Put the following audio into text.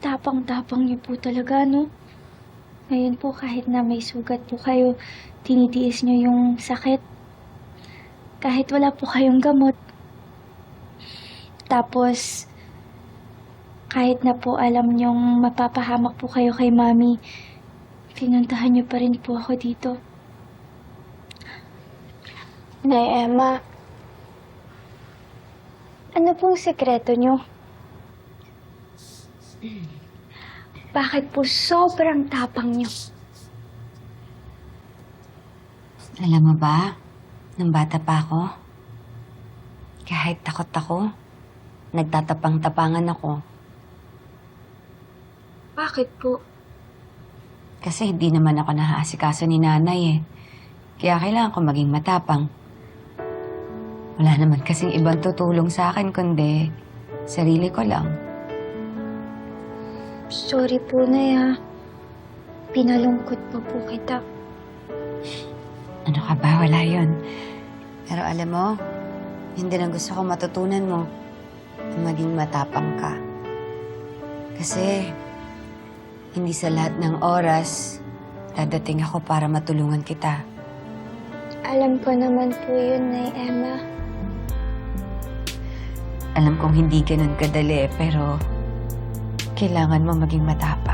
tapang-tapang niyo po talaga, no? Ngayon po, kahit na may sugat po kayo, tinitiis niyo yung sakit. Kahit wala po kayong gamot. Tapos, kahit na po alam niyong mapapahamak po kayo kay Mami, pinuntahan niyo pa rin po ako dito. Nay Emma, ano pong sekreto niyo? Bakit po sobrang tapang niyo? Alam mo ba, nung bata pa ako, kahit takot ako, nagtatapang-tapangan ako. Bakit po? Kasi hindi naman ako nahaasikaso ni nanay eh. Kaya kailangan ko maging matapang. Wala naman kasing ibang tutulong sa akin kundi sarili ko lang. Sorry po, Nay, ha. Pinalungkot po po kita. Ano ka ba? Wala yun. Pero alam mo, hindi na gusto ko matutunan mo na maging matapang ka. Kasi hindi sa lahat ng oras dadating ako para matulungan kita. Alam ko naman po yun, Nay Emma. Alam kong hindi ganun kadali, pero kailangan mo maging matapang.